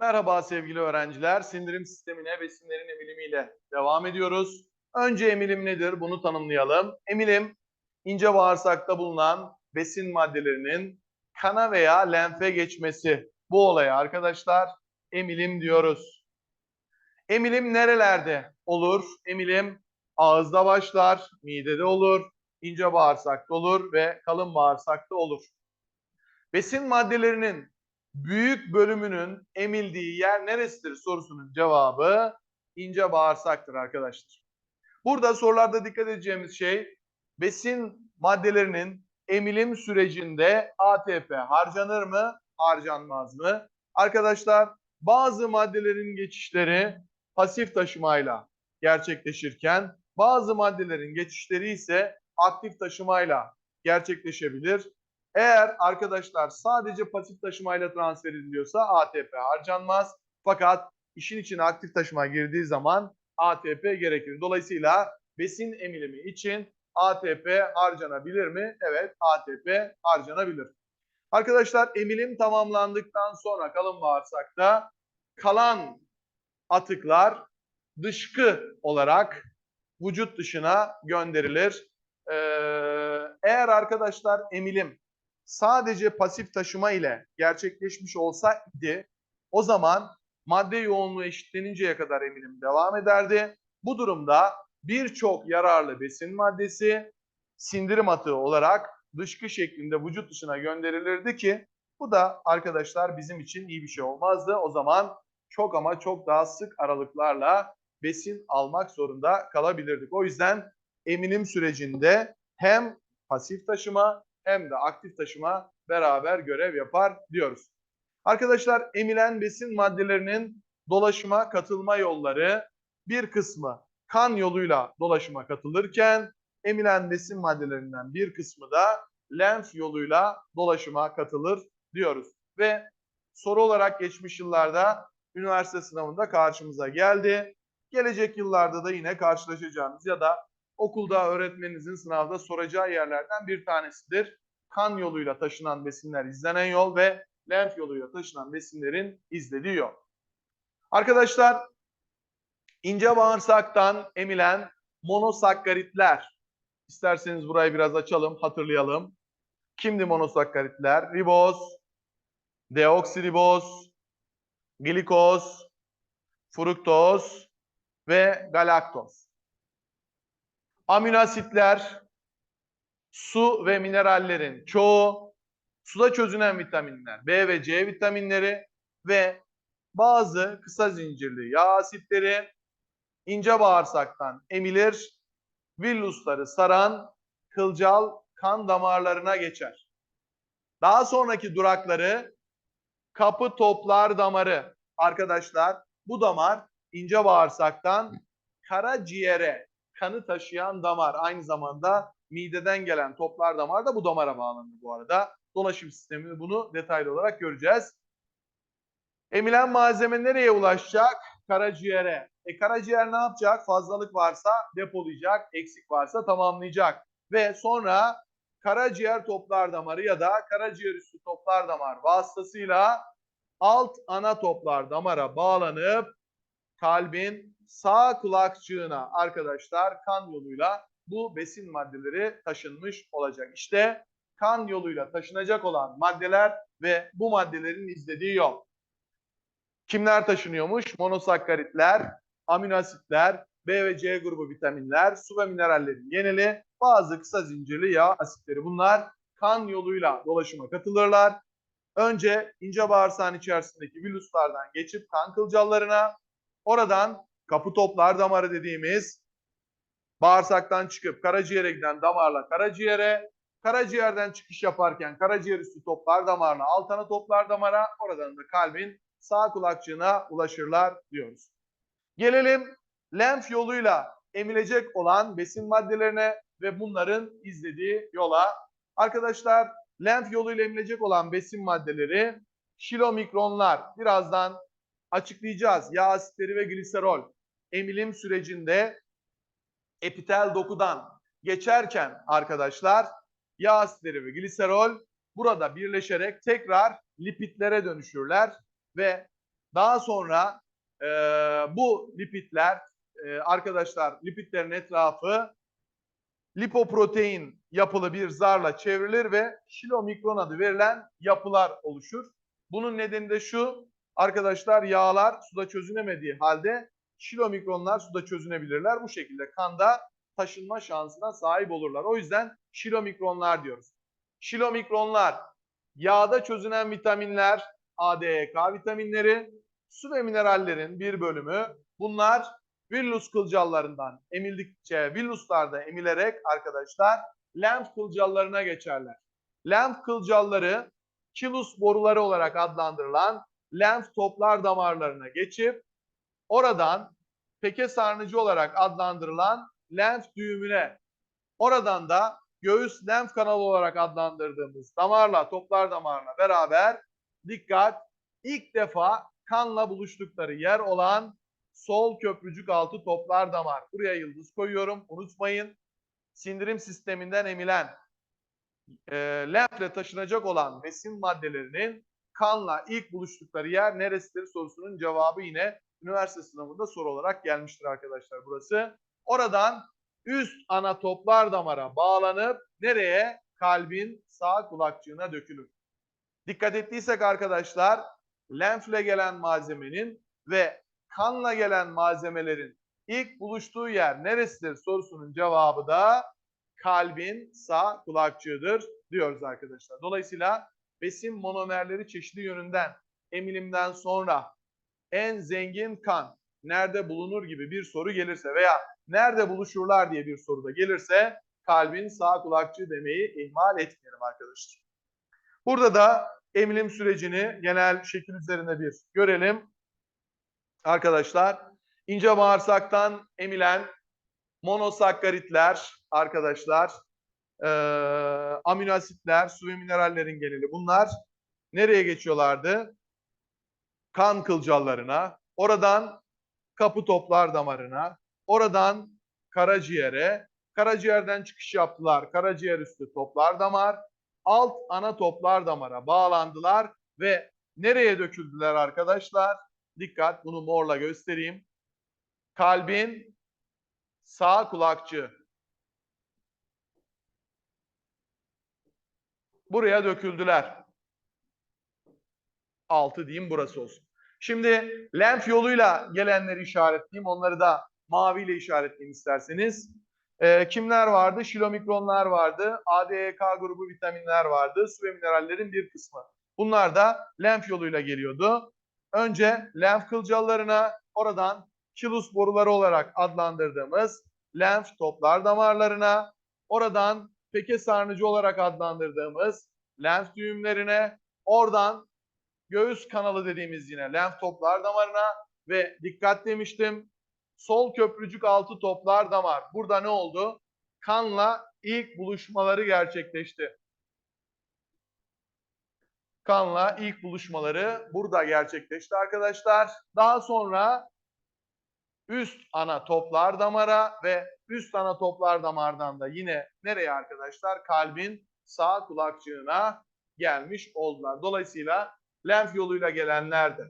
Merhaba sevgili öğrenciler. Sindirim sistemine besinlerin emilimiyle devam ediyoruz. Önce emilim nedir? Bunu tanımlayalım. Emilim ince bağırsakta bulunan besin maddelerinin kana veya lenfe geçmesi. Bu olaya arkadaşlar emilim diyoruz. Emilim nerelerde olur? Emilim ağızda başlar, midede olur, ince bağırsakta olur ve kalın bağırsakta olur. Besin maddelerinin büyük bölümünün emildiği yer neresidir sorusunun cevabı ince bağırsaktır arkadaşlar. Burada sorularda dikkat edeceğimiz şey besin maddelerinin emilim sürecinde ATP harcanır mı, harcanmaz mı? Arkadaşlar bazı maddelerin geçişleri pasif taşımayla gerçekleşirken bazı maddelerin geçişleri ise aktif taşımayla gerçekleşebilir. Eğer arkadaşlar sadece pasif taşımayla transfer ediliyorsa ATP harcanmaz. Fakat işin içine aktif taşıma girdiği zaman ATP gerekir. Dolayısıyla besin emilimi için ATP harcanabilir mi? Evet ATP harcanabilir. Arkadaşlar emilim tamamlandıktan sonra kalın bağırsakta kalan atıklar dışkı olarak vücut dışına gönderilir. Ee, eğer arkadaşlar emilim sadece pasif taşıma ile gerçekleşmiş olsaydı o zaman madde yoğunluğu eşitleninceye kadar emilim devam ederdi. Bu durumda birçok yararlı besin maddesi sindirim atığı olarak dışkı şeklinde vücut dışına gönderilirdi ki bu da arkadaşlar bizim için iyi bir şey olmazdı. O zaman çok ama çok daha sık aralıklarla besin almak zorunda kalabilirdik. O yüzden eminim sürecinde hem pasif taşıma hem de aktif taşıma beraber görev yapar diyoruz. Arkadaşlar emilen besin maddelerinin dolaşıma katılma yolları bir kısmı kan yoluyla dolaşıma katılırken emilen besin maddelerinden bir kısmı da lenf yoluyla dolaşıma katılır diyoruz. Ve soru olarak geçmiş yıllarda üniversite sınavında karşımıza geldi. Gelecek yıllarda da yine karşılaşacağımız ya da okulda öğretmeninizin sınavda soracağı yerlerden bir tanesidir. Kan yoluyla taşınan besinler izlenen yol ve lenf yoluyla taşınan besinlerin izlediği yol. Arkadaşlar ince bağırsaktan emilen monosakkaritler. İsterseniz burayı biraz açalım, hatırlayalım. Kimdi monosakkaritler? Riboz, deoksiriboz, glikoz, fruktoz ve galaktoz. Amino asitler, su ve minerallerin çoğu, suda çözünen vitaminler, B ve C vitaminleri ve bazı kısa zincirli yağ asitleri ince bağırsaktan emilir, villusları saran kılcal kan damarlarına geçer. Daha sonraki durakları kapı toplar damarı. Arkadaşlar bu damar ince bağırsaktan karaciğere kanı taşıyan damar. Aynı zamanda mideden gelen toplar damar da bu damara bağlanır bu arada. Dolaşım sistemini bunu detaylı olarak göreceğiz. Emilen malzeme nereye ulaşacak? Karaciğere. E karaciğer ne yapacak? Fazlalık varsa depolayacak, eksik varsa tamamlayacak. Ve sonra karaciğer toplar damarı ya da karaciğer üstü toplar damar vasıtasıyla alt ana toplar damara bağlanıp kalbin sağ kulakçığına arkadaşlar kan yoluyla bu besin maddeleri taşınmış olacak. İşte kan yoluyla taşınacak olan maddeler ve bu maddelerin izlediği yol. Kimler taşınıyormuş? Monosakkaritler, amino asitler, B ve C grubu vitaminler, su ve minerallerin geneli, bazı kısa zincirli yağ asitleri. Bunlar kan yoluyla dolaşıma katılırlar. Önce ince bağırsağın içerisindeki vilüslerden geçip kan kılcallarına, oradan kapı toplar damarı dediğimiz bağırsaktan çıkıp karaciğere giden damarla karaciğere, karaciğerden çıkış yaparken karaciğer üstü toplar damarla alt ana toplar damara, oradan da kalbin sağ kulakçığına ulaşırlar diyoruz. Gelelim lenf yoluyla emilecek olan besin maddelerine ve bunların izlediği yola. Arkadaşlar lenf yoluyla emilecek olan besin maddeleri şilomikronlar. Birazdan açıklayacağız. Yağ asitleri ve gliserol emilim sürecinde epitel dokudan geçerken arkadaşlar yağ asitleri ve gliserol burada birleşerek tekrar lipidlere dönüşürler ve Daha sonra e, bu lipidler e, arkadaşlar lipidlerin etrafı lipoprotein yapılı bir zarla çevrilir ve şilomikron adı verilen yapılar oluşur. Bunun nedeni de şu arkadaşlar yağlar suda çözünemediği halde şilomikronlar suda çözünebilirler. Bu şekilde kanda taşınma şansına sahip olurlar. O yüzden şilomikronlar diyoruz. Şilomikronlar yağda çözünen vitaminler, A, D, E, K vitaminleri, su ve minerallerin bir bölümü. Bunlar villus kılcallarından emildikçe villuslarda emilerek arkadaşlar lenf kılcallarına geçerler. Lenf kılcalları kilus boruları olarak adlandırılan lenf toplar damarlarına geçip oradan peke sarnıcı olarak adlandırılan lenf düğümüne oradan da göğüs lenf kanalı olarak adlandırdığımız damarla toplar damarla beraber dikkat ilk defa kanla buluştukları yer olan sol köprücük altı toplar damar. Buraya yıldız koyuyorum. Unutmayın. Sindirim sisteminden emilen e, lenfle taşınacak olan besin maddelerinin kanla ilk buluştukları yer neresidir sorusunun cevabı yine üniversite sınavında soru olarak gelmiştir arkadaşlar burası. Oradan üst ana toplar damara bağlanıp nereye? Kalbin sağ kulakçığına dökülür. Dikkat ettiysek arkadaşlar lenfle gelen malzemenin ve kanla gelen malzemelerin ilk buluştuğu yer neresidir sorusunun cevabı da kalbin sağ kulakçığıdır diyoruz arkadaşlar. Dolayısıyla besin monomerleri çeşitli yönünden emilimden sonra en zengin kan nerede bulunur gibi bir soru gelirse veya nerede buluşurlar diye bir soru da gelirse kalbin sağ kulakçığı demeyi ihmal etmeyelim arkadaşlar. Burada da emilim sürecini genel şekil üzerinde bir görelim. Arkadaşlar ince bağırsaktan emilen monosakkaritler arkadaşlar e, amino asitler, su ve minerallerin geneli bunlar nereye geçiyorlardı? Kan kılcallarına, oradan kapı toplar damarına, oradan karaciğere, karaciğerden çıkış yaptılar. Karaciğer üstü toplar damar, alt ana toplar damara bağlandılar ve nereye döküldüler arkadaşlar? Dikkat bunu morla göstereyim. Kalbin sağ kulakçı. Buraya döküldüler. Altı diyeyim burası olsun. Şimdi lenf yoluyla gelenleri işaretleyeyim. Onları da maviyle işaretleyeyim isterseniz. Ee, kimler vardı? Şilomikronlar vardı. ADK grubu vitaminler vardı. Su ve minerallerin bir kısmı. Bunlar da lenf yoluyla geliyordu. Önce lenf kılcallarına, oradan kilus boruları olarak adlandırdığımız lenf toplar damarlarına, oradan peke sarnıcı olarak adlandırdığımız lenf düğümlerine, oradan göğüs kanalı dediğimiz yine lenf toplar damarına ve dikkat demiştim sol köprücük altı toplar damar. Burada ne oldu? Kanla ilk buluşmaları gerçekleşti. Kanla ilk buluşmaları burada gerçekleşti arkadaşlar. Daha sonra üst ana toplar damara ve üst ana toplar damardan da yine nereye arkadaşlar? Kalbin sağ kulakçığına gelmiş oldular. Dolayısıyla lenf yoluyla gelenler de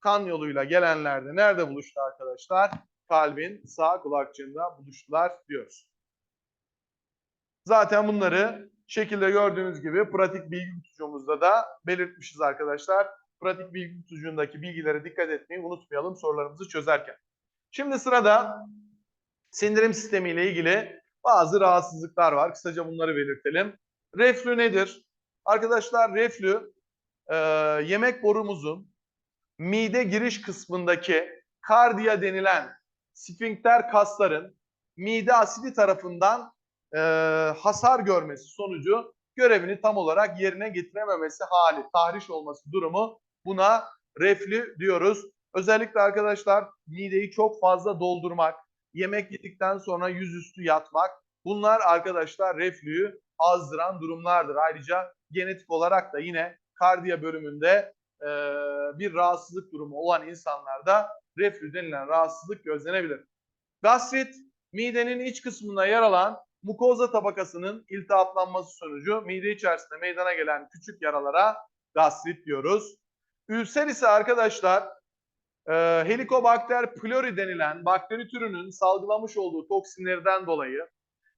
kan yoluyla gelenler de nerede buluştu arkadaşlar? Kalbin sağ kulakçığında buluştular diyoruz. Zaten bunları şekilde gördüğünüz gibi pratik bilgi kutucuğumuzda da belirtmişiz arkadaşlar. Pratik bilgi kutucuğundaki bilgilere dikkat etmeyi unutmayalım sorularımızı çözerken. Şimdi sırada sindirim sistemi ile ilgili bazı rahatsızlıklar var. Kısaca bunları belirtelim. Reflü nedir? Arkadaşlar reflü e, yemek borumuzun mide giriş kısmındaki kardiya denilen sfinkter kasların mide asidi tarafından e, hasar görmesi sonucu görevini tam olarak yerine getirememesi hali, tahriş olması durumu buna reflü diyoruz. Özellikle arkadaşlar mideyi çok fazla doldurmak, yemek yedikten sonra yüzüstü yatmak bunlar arkadaşlar reflüyü azdıran durumlardır. Ayrıca genetik olarak da yine kardiya bölümünde e, bir rahatsızlık durumu olan insanlarda reflü denilen rahatsızlık gözlenebilir. Gastrit midenin iç kısmında yer alan mukoza tabakasının iltihaplanması sonucu mide içerisinde meydana gelen küçük yaralara gastrit diyoruz. Ülser ise arkadaşlar e, Helicobacter pylori denilen bakteri türünün salgılamış olduğu toksinlerden dolayı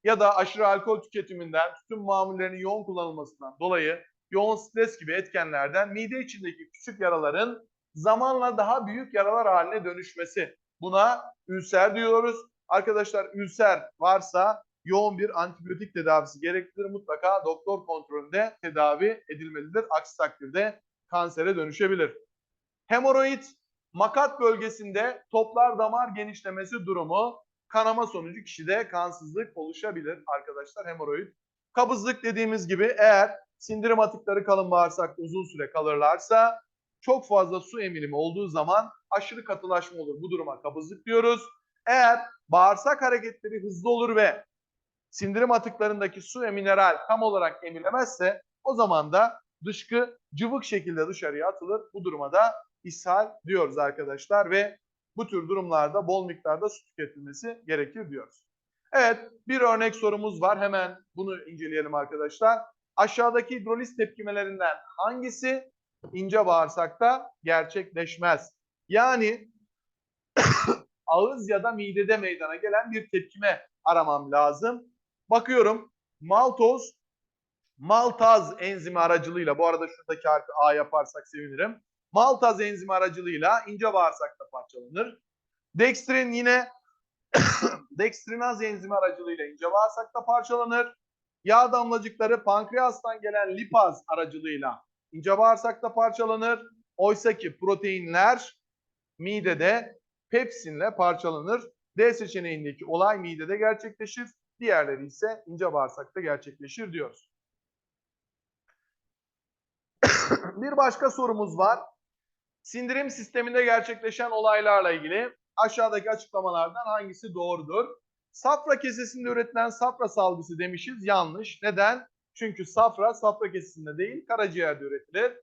ya da aşırı alkol tüketiminden, tütün mamullerinin yoğun kullanılmasından dolayı yoğun stres gibi etkenlerden mide içindeki küçük yaraların zamanla daha büyük yaralar haline dönüşmesi. Buna ülser diyoruz. Arkadaşlar ülser varsa yoğun bir antibiyotik tedavisi gerektirir. Mutlaka doktor kontrolünde tedavi edilmelidir. Aksi takdirde kansere dönüşebilir. Hemoroid makat bölgesinde toplar damar genişlemesi durumu kanama sonucu kişide kansızlık oluşabilir arkadaşlar hemoroid. Kabızlık dediğimiz gibi eğer sindirim atıkları kalın bağırsakta uzun süre kalırlarsa çok fazla su emilimi olduğu zaman aşırı katılaşma olur. Bu duruma kabızlık diyoruz. Eğer bağırsak hareketleri hızlı olur ve sindirim atıklarındaki su ve mineral tam olarak emilemezse o zaman da dışkı cıvık şekilde dışarıya atılır. Bu duruma da ishal diyoruz arkadaşlar ve bu tür durumlarda bol miktarda su tüketilmesi gerekir diyoruz. Evet bir örnek sorumuz var. Hemen bunu inceleyelim arkadaşlar. Aşağıdaki hidroliz tepkimelerinden hangisi ince bağırsakta gerçekleşmez? Yani ağız ya da midede meydana gelen bir tepkime aramam lazım. Bakıyorum maltoz maltaz enzimi aracılığıyla bu arada şuradaki harfi A yaparsak sevinirim. Maltaz enzimi aracılığıyla ince bağırsakta parçalanır. Dextrin yine dextrinaz enzimi aracılığıyla ince bağırsakta parçalanır. Yağ damlacıkları pankreastan gelen lipaz aracılığıyla ince bağırsakta parçalanır. Oysa ki proteinler midede pepsinle parçalanır. D seçeneğindeki olay midede gerçekleşir. Diğerleri ise ince bağırsakta gerçekleşir diyoruz. bir başka sorumuz var. Sindirim sisteminde gerçekleşen olaylarla ilgili aşağıdaki açıklamalardan hangisi doğrudur? Safra kesesinde üretilen safra salgısı demişiz. Yanlış. Neden? Çünkü safra safra kesesinde değil karaciğerde üretilir.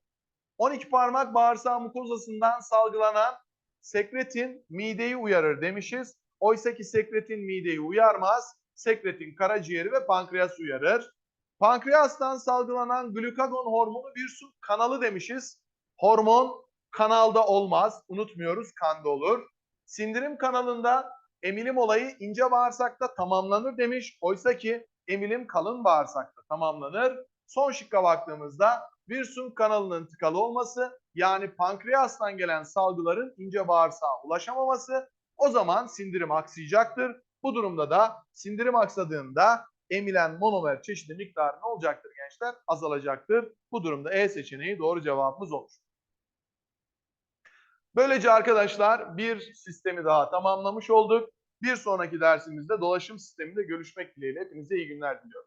12 parmak bağırsağı mukozasından salgılanan sekretin mideyi uyarır demişiz. Oysa ki sekretin mideyi uyarmaz. Sekretin karaciğeri ve pankreas uyarır. Pankreastan salgılanan glukagon hormonu bir su kanalı demişiz. Hormon kanalda olmaz. Unutmuyoruz kanda olur. Sindirim kanalında emilim olayı ince bağırsakta tamamlanır demiş. Oysa ki emilim kalın bağırsakta tamamlanır. Son şıkka baktığımızda Wirsung kanalının tıkalı olması yani pankreastan gelen salgıların ince bağırsağa ulaşamaması o zaman sindirim aksayacaktır. Bu durumda da sindirim aksadığında emilen monomer çeşidi miktarı ne olacaktır gençler? Azalacaktır. Bu durumda E seçeneği doğru cevabımız olur. Böylece arkadaşlar bir sistemi daha tamamlamış olduk. Bir sonraki dersimizde dolaşım sisteminde görüşmek dileğiyle hepinize iyi günler diliyorum.